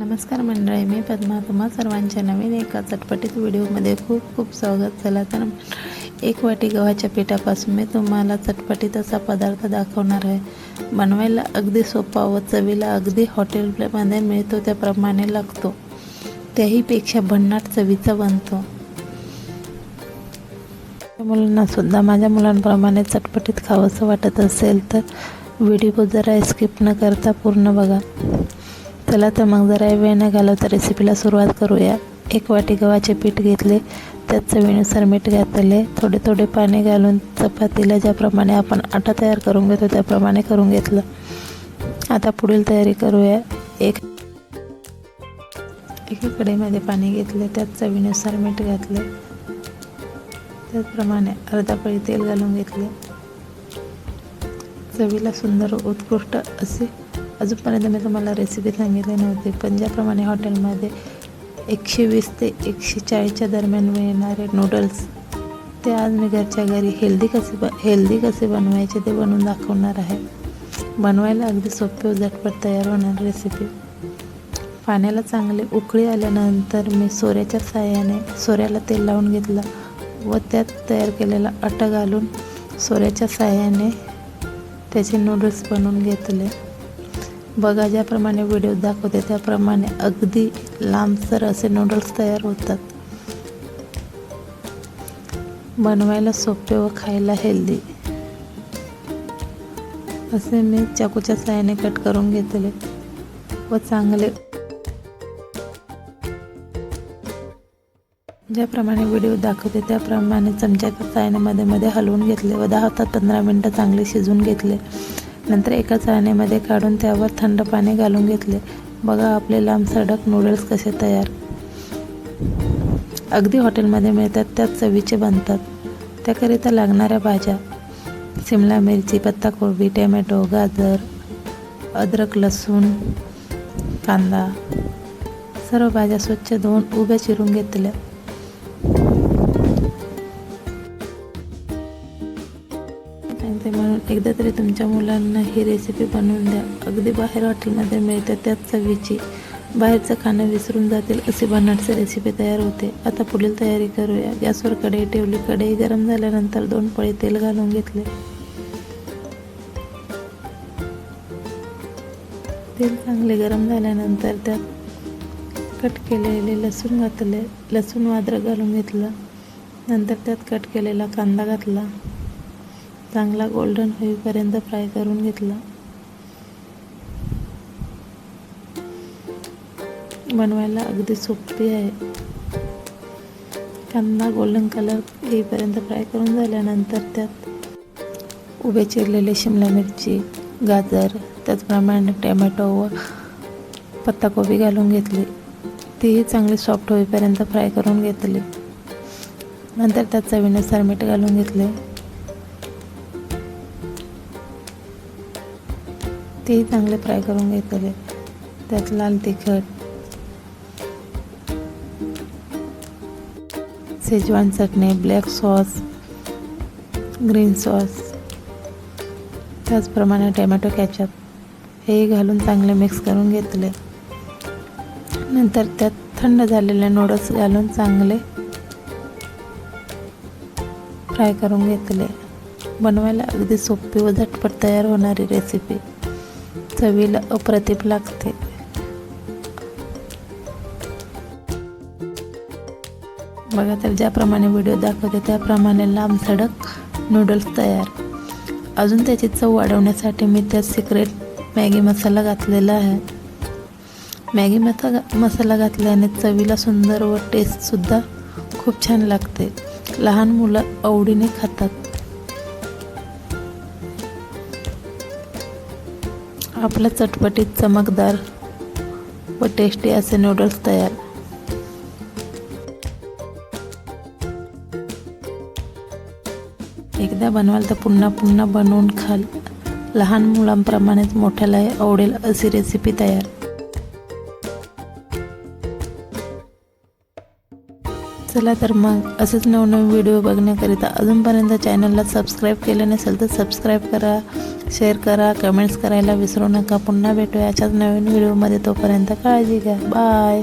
नमस्कार मंडळी मी पद्मा. तुम्हा सर्वांच्या नवीन एका चटपटीत व्हिडिओमध्ये खूप खूप स्वागत. झाला तर एक वाटी गव्हाच्या पिठापासून मी तुम्हाला चटपटीत असा पदार्थ दाखवणार आहे. बनवायला अगदी सोपा व चवीला अगदी हॉटेलमध्ये मिळतो त्याप्रमाणे लागतो. त्याहीपेक्षा भन्नाट चवीचा बनतो. मुलांना सुद्धा माझ्या मुलांप्रमाणे चटपटीत खावंसं वाटत असेल तर व्हिडिओ जरा स्किप न करता पूर्ण बघा. चला तर मग जरा वेळ न घालवता रेसिपीला सुरुवात करूया. एक वाटी गव्हाचे पीठ घेतले. त्यात चवीनुसार मीठ घातले. थोडे थोडे पाणी घालून चपातीला ज्याप्रमाणे आपण आटा तयार करून घेतो त्याप्रमाणे करून घेतलं. आता पुढील तयारी करूया. एक एका कढईमध्ये पाणी घेतले. त्यात चवीनुसार मीठ घातले. त्याचप्रमाणे अर्धा पळी तेल घालून घेतले. चवीला सुंदर उत्कृष्ट असे अजूनपर्यंत मी तुम्हाला रेसिपी सांगितली नव्हती पण ज्याप्रमाणे हॉटेलमध्ये एकशे वीस ते एकशे चाळीसच्या दरम्यान मिळणारे नूडल्स ते आज मी घरच्या घरी हेल्दी कसे ब हेल्दी कसे बनवायचे ते बनवून दाखवणार आहे. बनवायला अगदी सोपे झटपट तयार होणार रेसिपी पाण्याला चांगले उकळी आल्यानंतर मी सोऱ्याच्या साह्याने सोऱ्याला तेल लावून घेतलं व त्यात तयार केलेला अट घालून सोऱ्याच्या साह्याने त्याचे नूडल्स बनवून घेतले. बघा ज्याप्रमाणे व्हिडिओ दाखवते त्याप्रमाणे अगदी लांबसर असे नूडल्स तयार होतात. बनवायला सोपे व खायला हेल्दी असे मी चाकूच्या साहाय्याने कट करून घेतले व चांगले ज्याप्रमाणे व्हिडिओ दाखवते त्याप्रमाणे चमच्याच्या साहाय्याने मध्ये मध्ये हलवून घेतले व दहा ते पंधरा मिनटं चांगले शिजवून घेतले. नंतर एका चाळणीमध्ये काढून त्यावर थंड पाणी घालून घेतले. बघा आपले लांब सडक नूडल्स कसे तयार. अगदी हॉटेलमध्ये मिळतात त्यात चवीचे बनतात. त्याकरिता लागणाऱ्या भाज्या. शिमला मिरची पत्ताकोबी टॅमॅटो गाजर अद्रक लसूण कांदा. सर्व भाज्या स्वच्छ धुवून उभ्या चिरून घेतल्या. सांगते म्हणून एकदा तरी तुमच्या मुलांना ही रेसिपी बनवून द्या. अगदी बाहेर हॉटेलमध्ये मिळते त्याच चवीची. बाहेरचं खाणं विसरून जातील अशी बनाटची रेसिपी तयार होते. आता पुढील तयारी करूया. गॅसवर कढई ठेवली. कढई गरम झाल्यानंतर दोन पळी तेल घालून घेतले. तेल चांगले गरम झाल्यानंतर त्यात कट केलेले लसूण घातले. लसूण वादर अद्रक घालून घेतलं. नंतर त्यात कट केलेला कांदा घातला. चांगला गोल्डन होईपर्यंत फ्राय करून घेतला. बनवायला अगदी सोपी आहे. कांदा गोल्डन कलर येईपर्यंत फ्राय करून झाल्यानंतर त्यात उभे चिरलेले शिमला मिरची गाजर त्याचप्रमाणे टॅमॅटो व पत्ताकोबी घालून घेतली. तीही चांगली सॉफ्ट होईपर्यंत फ्राय करून घेतली. नंतर त्यात चवीनुसार मीठ घालून घेतले. तेही चांगले फ्राय करून घेतले त्यात लाल तिखट शेजवान चटणी ब्लॅक सॉस ग्रीन सॉस त्याचप्रमाणे टॅमॅटो कॅचअप हेही घालून चांगले मिक्स करून घेतले. नंतर त्यात थंड झालेले नूडल्स घालून चांगले फ्राय करून घेतले. बनवायला अगदी सोपी व झटपट तयार होणारी रेसिपी चवीला अप्रतिम लागते. बघा तर ज्याप्रमाणे व्हिडिओ दाखवते त्याप्रमाणे लांब सडक नूडल्स तयार. अजून त्याची चव वाढवण्यासाठी मी त्यात सिक्रेट मॅगी मसाला घातलेला आहे. मॅगी मसा मसाला घातल्याने चवीला सुंदर व टेस्टसुद्धा खूप छान लागते. लहान मुलं आवडीने खातात. आपलं चटपटीत चमकदार व टेस्टी असे नूडल्स तयार. एकदा बनवाल तर पुन्हा पुन्हा बनवून खाल. लहान मुलांप्रमाणेच मोठ्याला आवडेल अशी रेसिपी तयार. चला तर मग असेच नवनवीन व्हिडिओ बघण्याकरिता अजूनपर्यंत चॅनलला सबस्क्राईब केले नसेल तर सबस्क्राईब करा शेअर करा कमेंट्स करायला विसरू नका. पुन्हा भेटूया अशाच नवीन व्हिडिओमध्ये. तोपर्यंत काळजी घ्या. बाय